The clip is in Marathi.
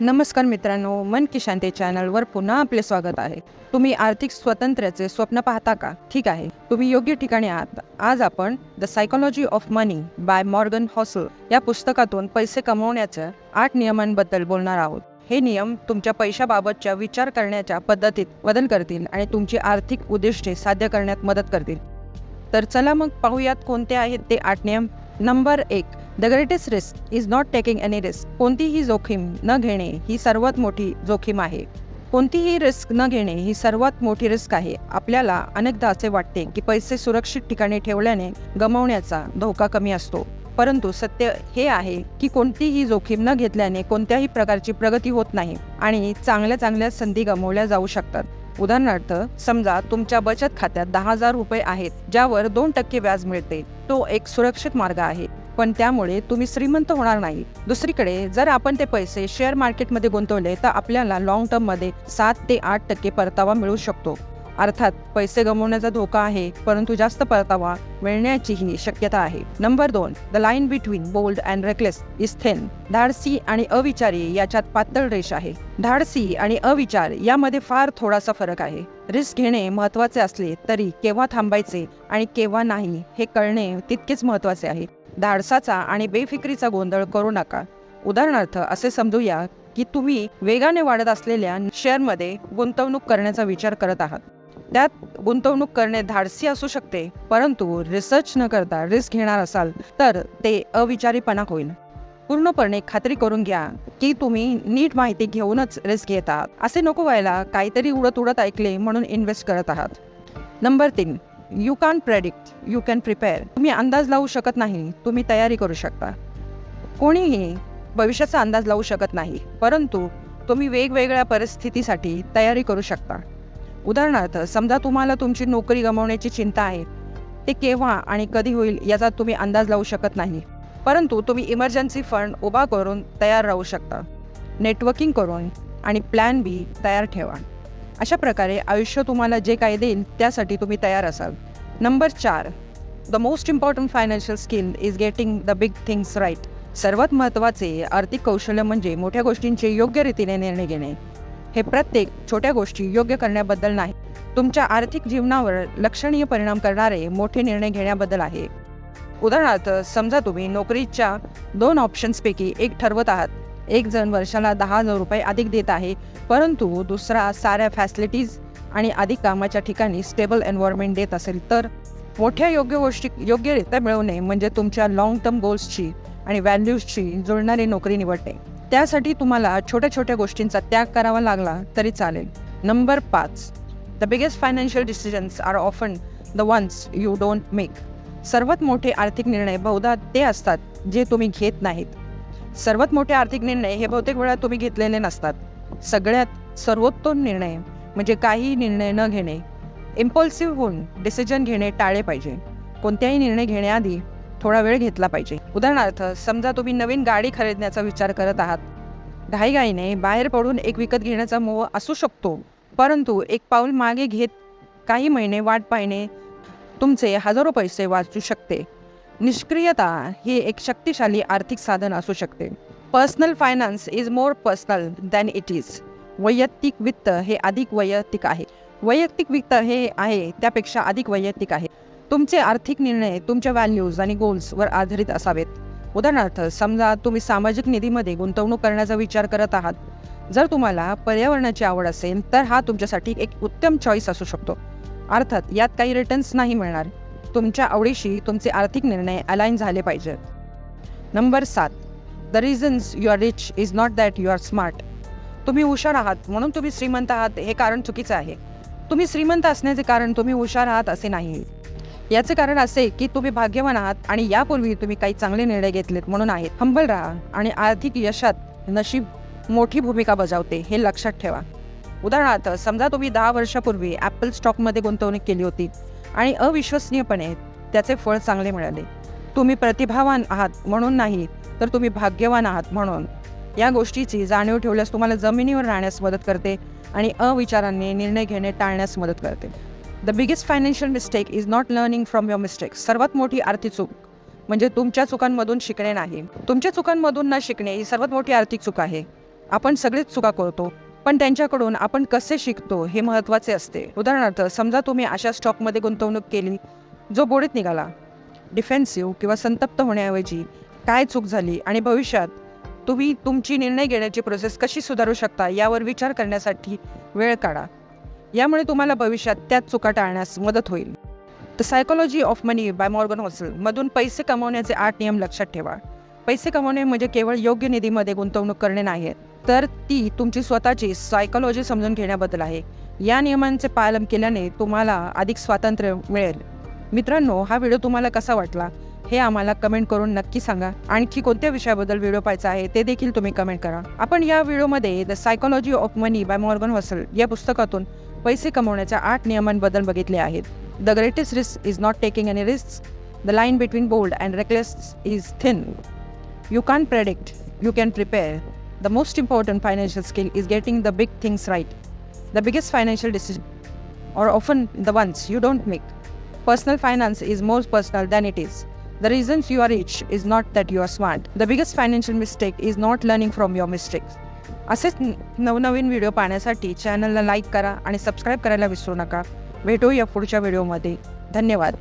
नमस्कार मित्रांनो मन की शांती चॅनलवर पुन्हा आपले स्वागत आहे. तुम्ही आर्थिक स्वातंत्र्याचे स्वप्न पाहता का? ठीक आहे. तुम्ही योग्य ठिकाणी आहात. आज आपण the psychology of money by Morgan Housel या पुस्तकातून पैसे कमवण्याच्या आठ नियमांबद्दल बोलणार आहोत. हे नियम तुमच्या पैशाबाबतच्या विचार करण्याच्या पद्धतीत बदल करतील आणि तुमची आर्थिक उद्दिष्टे साध्य करण्यात मदत करतील. तर चला मग पाहूयात कोणते आहेत ते आठ नियम. नंबर एक the greatest risk is not taking any risk कोणतीही जोखीम न घेणे ही सर्वात मोठी जोखीम आहे. कोणतीही रिस्क न घेणे ही सर्वात मोठी रिस्क आहे. आपल्याला अनेकदा असे वाटते की पैसे सुरक्षित ठिकाणी ठेवल्याने गमावण्याचा धोका कमी असतो. परंतु सत्य हे आहे की कोणतीही जोखीम न घेतल्याने कोणत्याही प्रकारची प्रगती होत नाही आणि चांगल्या चांगल्या संधी गमावल्या जाऊ शकतात. उदाहरणार्थ समजा तुमच्या बचत खात्यात दहा हजार रुपये आहेत ज्यावर दोन टक्के व्याज मिळते. तो एक सुरक्षित मार्ग आहे. पण त्यामुळे तुम्ही श्रीमंत होणार नाही. दुसरीकडे जर आपण ते पैसे शेअर मार्केटमध्ये गुंतवले तर आपल्याला लॉंग टर्ममध्ये सात ते आठ टक्के परतावा मिळू शकतो. अर्थात पैसे गमवण्याचा धोका आहे परंतु जास्त परतावा मिळण्याचीही शक्यता आहे. नंबर दोन the line between bold and reckless is thin धाडसी आणि अविचारी याच्यात पातळ रेष आहे. धाडसी आणि अविचार यामध्ये फार थोडासा फरक आहे. रिस्क घेणे महत्त्वाचे असले तरी केव्हा थांबायचे आणि केव्हा नाही हे कळणे तितकेच महत्त्वाचे आहे. धाडसाचा आणि बेफिक्रीचा गोंधळ करू नका. उदाहरणार्थ असे समजूया की तुम्ही वेगाने वाढत असलेल्या शेअरमध्ये गुंतवणूक करण्याचा विचार करत आहात. त्यात गुंतवणूक करणे धाडसी असू शकते परंतु रिसर्च न करता रिस्क घेणार असाल तर ते अविचारीपणा होईल. पूर्णपणे खात्री करून घ्या की तुम्ही नीट माहिती घेऊनच रिस्क घेत. आहात असे नको व्हायला काहीतरी उडत उडत ऐकले म्हणून इन्व्हेस्ट करत आहात. नंबर तीन. You can predict you can prepare तुम्ही अंदाज लावू शकत नाही. तुम्ही तयारी करू शकता. कोणीही भविष्याचा अंदाज लावू शकत नाही. परंतु तुम्ही वेगवेगळ्या परिस्थितीसाठी तयारी करू शकता. उदाहरणार्थ समजा तुम्हाला तुमची नोकरी गमावण्याची चिंता आहे. ते केव्हा आणि कधी होईल याचा तुम्ही अंदाज लावू शकत नाही. परंतु तुम्ही इमर्जन्सी फंड उभा करून तयार राहू शकता. नेटवर्किंग करून आणि प्लॅन बी तयार ठेवा. अशा प्रकारे आयुष्य तुम्हाला जे काही देईल त्यासाठी तुम्ही तयार असाल. नंबर चार the most important financial skill is getting the big things right सर्वात महत्त्वाचे आर्थिक कौशल्य म्हणजे मोठ्या गोष्टींचे योग्य रीतीने निर्णय घेणे. हे प्रत्येक छोट्या गोष्टी योग्य करण्याबद्दल नाही. तुमच्या आर्थिक जीवनावर लक्षणीय परिणाम करणारे मोठे निर्णय घेण्याबद्दल आहे. उदाहरणार्थ समजा तुम्ही नोकरीच्या दोन ऑप्शन्सपैकी एक ठरवत आहात. एक जण वर्षाला दहा हजार रुपये अधिक देत आहे परंतु दुसरा साऱ्या फॅसिलिटीज आणि अधिक कामाच्या ठिकाणी स्टेबल एन्व्हायरमेंट देत असेल तर? मोठ्या योग्य गोष्टी योग्यरित्या मिळवणे म्हणजे तुमच्या लाँग टर्म गोल्सची आणि व्हॅल्यूजची जुळणारी नोकरी निवडणे. त्यासाठी तुम्हाला छोट्या छोट्या गोष्टींचा त्याग करावा लागला तरी चालेल. नंबर पाच. The biggest financial decisions are often the ones you don't make सर्वात मोठे आर्थिक निर्णय बहुधा ते असतात जे तुम्ही घेत नाहीत. सर्वात मोठे आर्थिक निर्णय हे बहुतेक वेळा तुम्ही घेतलेले नसतात. सगळ्यात सर्वोत्तम निर्णय म्हणजे काही निर्णय न घेणे. इम्पल्सिव्ह होऊन डिसिजन घेणे टाळले पाहिजे. कोणत्याही निर्णय घेण्याआधी थोडा वेळ घेतला पाहिजे. उदाहरणार्थ समजा तुम्ही नवीन गाडी खरेदण्याचा विचार करत आहात. घाईघाईने बाहेर पडून एक विकत घेण्याचा मोह असू शकतो. परंतु एक पाऊल मागे घेत काही महिने वाट पाहणे तुमचे हजारो पैसे वाचू शकते. निष्क्रियता हे एक शक्तिशाली आर्थिक साधन असू शकते. Personal finance is more personal than it is वैयक्तिक वित्त हे अधिक वैयक्तिक आहे. वैयक्तिक वित्त हे आहे त्यापेक्षा अधिक वैयक्तिक आहे. तुमचे आर्थिक निर्णय तुमच्या व्हॅल्यूज आणि गोल्सवर आधारित असावेत. उदाहरणार्थ समजा तुम्ही सामाजिक निधीमध्ये गुंतवणूक करण्याचा विचार करत आहात. जर तुम्हाला पर्यावरणाची आवड असेल तर हा तुमच्यासाठी एक उत्तम चॉईस असू शकतो. अर्थात यात काही रिटर्न्स नाही मिळणार. तुमच्या आवडीशी तुमचे आर्थिक निर्णय अलाईन झाले पाहिजेत नंबर सात. The reasons you are rich is not that you are smart तुम्ही हुशार आहात म्हणून तुम्ही श्रीमंत आहात हे कारण चुकीचं आहे. तुम्ही श्रीमंत असण्याचे कारण तुम्ही हुशार आहात असे नाही. याचे कारण असे की तुम्ही भाग्यवान आहात आणि यापूर्वी तुम्ही काही चांगले निर्णय घेतलेत म्हणून आहेत. हंबल राहा आणि आर्थिक यशात नशीब मोठी भूमिका बजावते हे लक्षात ठेवा. उदाहरणार्थ समजा तुम्ही दहा वर्षापूर्वी ॲपल स्टॉकमध्ये गुंतवणूक केली होती. आणि अविश्वसनीयपणे त्याचे फळ चांगले मिळाले. तुम्ही प्रतिभावान आहात म्हणून नाही तर तुम्ही भाग्यवान आहात म्हणून. या गोष्टीची जाणीव ठेवल्यास तुम्हाला जमिनीवर राहण्यास मदत करते आणि अविचारांनी निर्णय घेणे टाळण्यास मदत करते. The biggest financial mistake is not learning from your mistake सर्वात मोठी आर्थिक चूक म्हणजे तुमच्या चुकांमधून शिकणे नाही. तुमच्या चुकांमधून न शिकणे ही सर्वात मोठी आर्थिक चूक आहे. आपण सगळेच चुका करतो. पण त्यांच्याकडून आपण कसे शिकतो हे महत्त्वाचे असते. उदाहरणार्थ समजा तुम्ही अशा स्टॉकमध्ये गुंतवणूक केली जो बुडीत निघाला. डिफेन्सिव्ह किंवा संतप्त होण्याऐवजी काय चूक झाली आणि भविष्यात तुम्ही तुमची निर्णय घेण्याची प्रोसेस कशी सुधारू शकता यावर विचार करण्यासाठी वेळ काढा. यामुळे तुम्हाला भविष्यात त्याच चुका टाळण्यास मदत होईल. The psychology of money by Morgan Housel मधून पैसे कमवण्याचे आठ नियम लक्षात ठेवा. पैसे कमवणे म्हणजे केवळ योग्य निधीमध्ये गुंतवणूक करणे नाही तर ती तुमची स्वतःची सायकोलॉजी समजून घेण्याबद्दल आहे. या नियमांचे पालन केल्याने तुम्हाला अधिक स्वातंत्र्य मिळेल. मित्रांनो हा व्हिडिओ तुम्हाला कसा वाटला हे आम्हाला कमेंट करून नक्की सांगा. आणखी कोणत्या विषयाबद्दल व्हिडिओ पाहायचा आहे ते देखील तुम्ही कमेंट करा. आपण या व्हिडिओमध्ये the psychology of money by Morgan Housel या पुस्तकातून पैसे कमवण्याच्या आठ नियमांबद्दल बघितले आहेत. The greatest risk is not taking any risk the line between bold and reckless is thin You can't predict, you can prepare. The most important financial skill is getting the big things right. The biggest financial decisions are often the ones you don't make. Personal finance is more personal than it is. The reasons you are rich is not that you are smart. The biggest financial mistake is not learning from your mistakes. असेच नवनवीन व्हिडिओ पाहण्यासाठी चॅनलला लाईक करा आणि सबस्क्राईब करायला विसरू नका भेटूया पुढच्या व्हिडिओमध्ये धन्यवाद